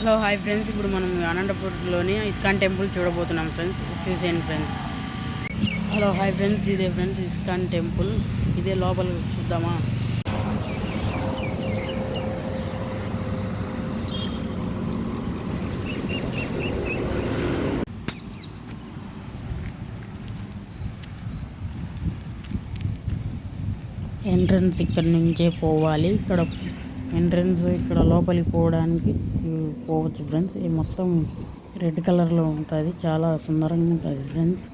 Hello hi friends. ఇప్పుడు మనం అనంతపూర్లోని ఇస్కాన్ టెంపుల్ చూడబోతున్నాం ఫ్రెండ్స్. చూసేయండి ఫ్రెండ్స్. Hello hi friends. ఇదే ఫ్రెండ్స్ ఇస్కాన్ టెంపుల్. ఇదే లోపల చూద్దామా? ఎంట్రన్స్ ఇక్కడ నుంచే పోవాలి. ఇక్కడ ఎంట్రన్స్ ఇక్కడ లోపలికి పోవడానికి పోవచ్చు ఫ్రెండ్స్. ఇది మొత్తం రెడ్ కలర్లో ఉంటుంది. చాలా సుందరంగా ఉంటుంది ఫ్రెండ్స్.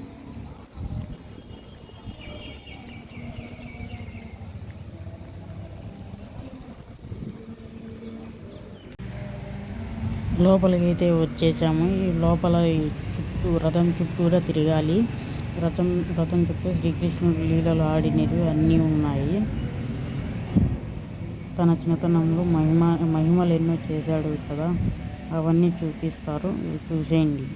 లోపలికి అయితే వచ్చేసాము. ఈ లోపల చుట్టూ రథం చుట్టూరా తిరగాలి. రథం రథం చుట్టూ శ్రీకృష్ణుడు లీలలు ఆడినవి అన్నీ ఉన్నాయి. తన చిన్నతనంలో మహిమ మహిమలు ఎన్నో చేశాడు కదా అవన్నీ చూపిస్తారు. చూసేయండి.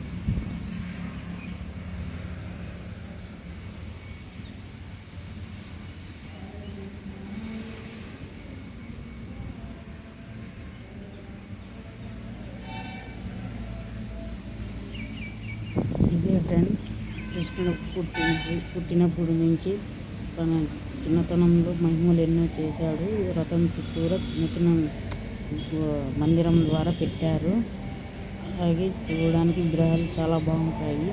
ఇదే ఫ్రెండ్స్ కృష్ణుడు పుట్టి పుట్టినప్పుడు నుంచి తన చిన్నతనంలో మహిమలు ఎన్నో చేశాడు. ఈ రథం చుట్టూరా చిన్న చిన్న మందిరం ద్వారా పెట్టారు. అలాగే చూడడానికి విగ్రహాలు చాలా బాగుంటాయి.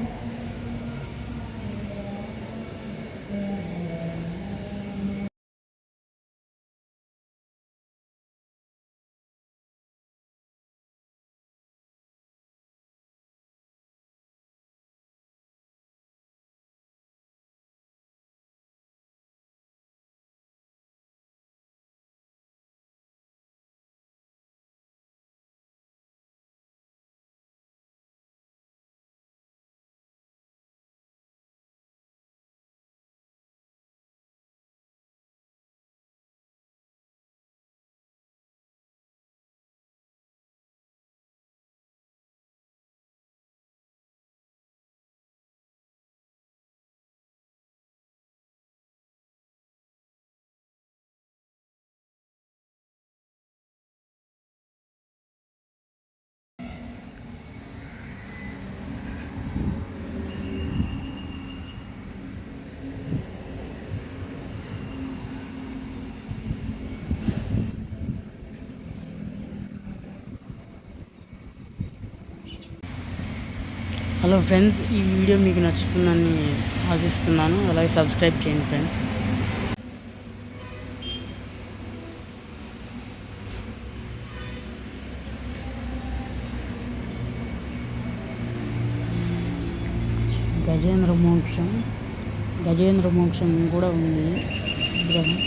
హలో ఫ్రెండ్స్ ఈ వీడియో మీకు నచ్చుతుందని ఆశిస్తున్నాను. అలాగే సబ్స్క్రైబ్ చేయండి ఫ్రెండ్స్. గజేంద్ర మోక్షం. గజేంద్ర మోక్షం కూడా ఉంది. విగ్రహం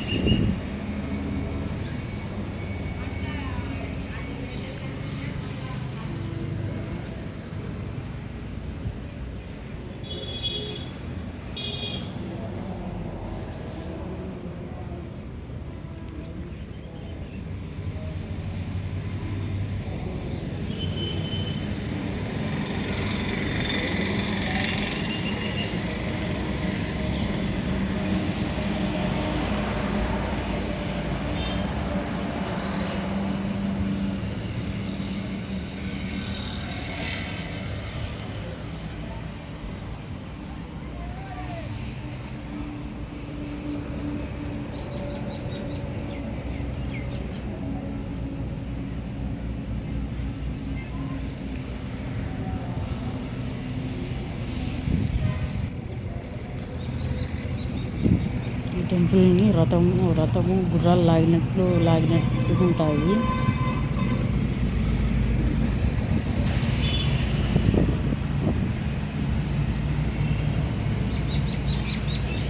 ఈ రథము రథము గుర్రాలు లాగినట్లు లాగినట్టు ఉంటాయి.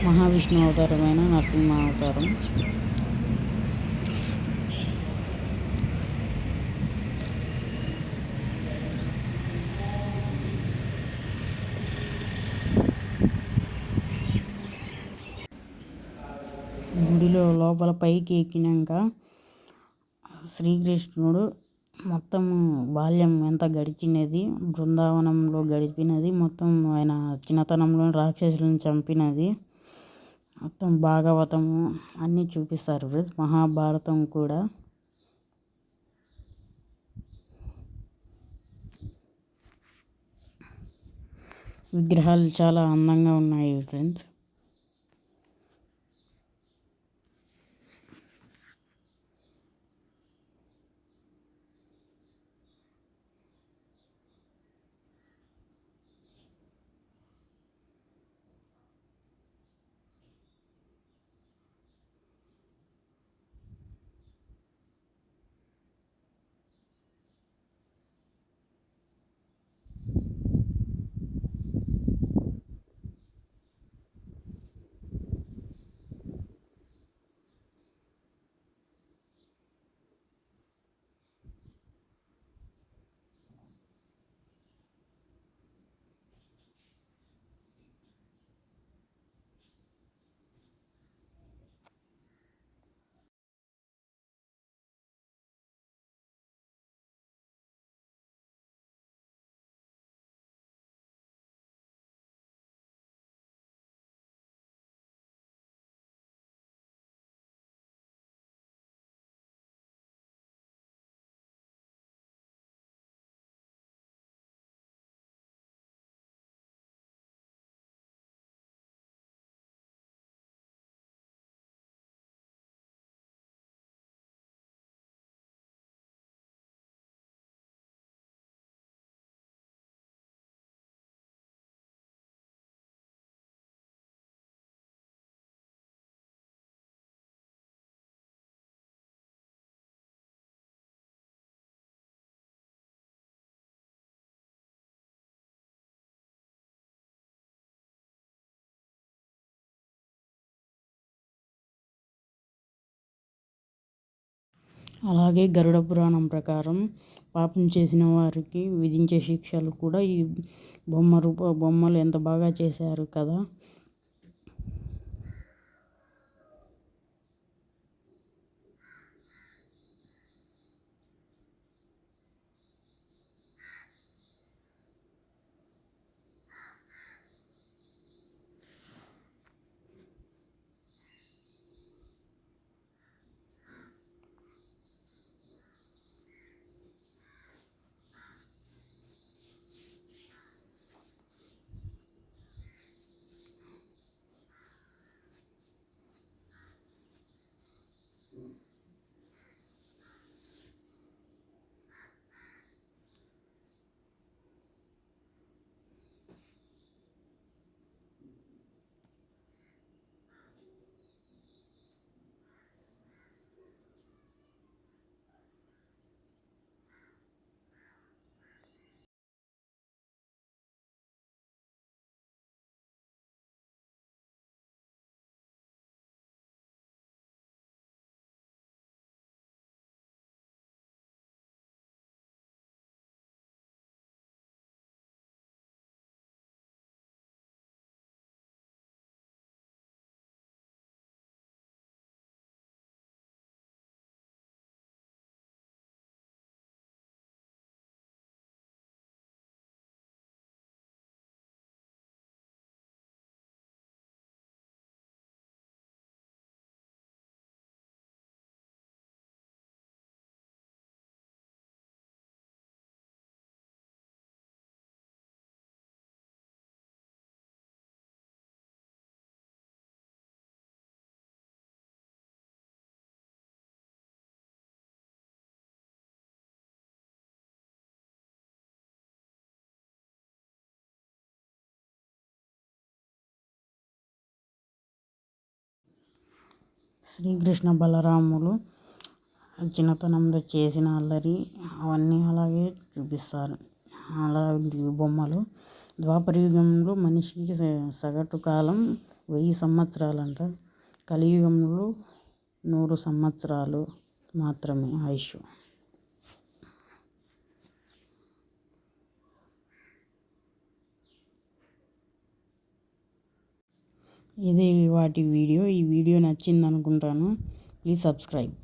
మహావిష్ణు అవతారమైన నరసింహ అవతారం లోపల పైకి ఎక్కినాక శ్రీకృష్ణుడు మొత్తం బాల్యం ఎంత గడిచినది. బృందావనంలో గడిపినది. మొత్తం ఆయన చిన్నతనంలో రాక్షసులను చంపినది. మొత్తం భాగవతము అన్నీ చూపిస్తారు ఫ్రెండ్స్. మహాభారతం కూడా. విగ్రహాలు చాలా అందంగా ఉన్నాయి ఫ్రెండ్స్. అలాగే గరుడ పురాణం ప్రకారం పాపం చేసిన వారికి విధించే శిక్షలు కూడా ఈ బొమ్మ రూప బొమ్మలు ఎంత బాగా చేశారు కదా. శ్రీకృష్ణ బలరాములు చిన్నతనంలో చేసిన అల్లరి అవన్నీ అలాగే చూపిస్తారు. అలా బొమ్మలు ద్వాపర యుగంలో మనిషికి సగటు కాలం వెయ్యి సంవత్సరాలంట. కలియుగంలో నూరు సంవత్సరాలు మాత్రమే ఆయుష్. ఇది వాటి వీడియో. ఈ వీడియో నచ్చింది అనుకుంటాను ప్లీజ్ సబ్స్క్రైబ్.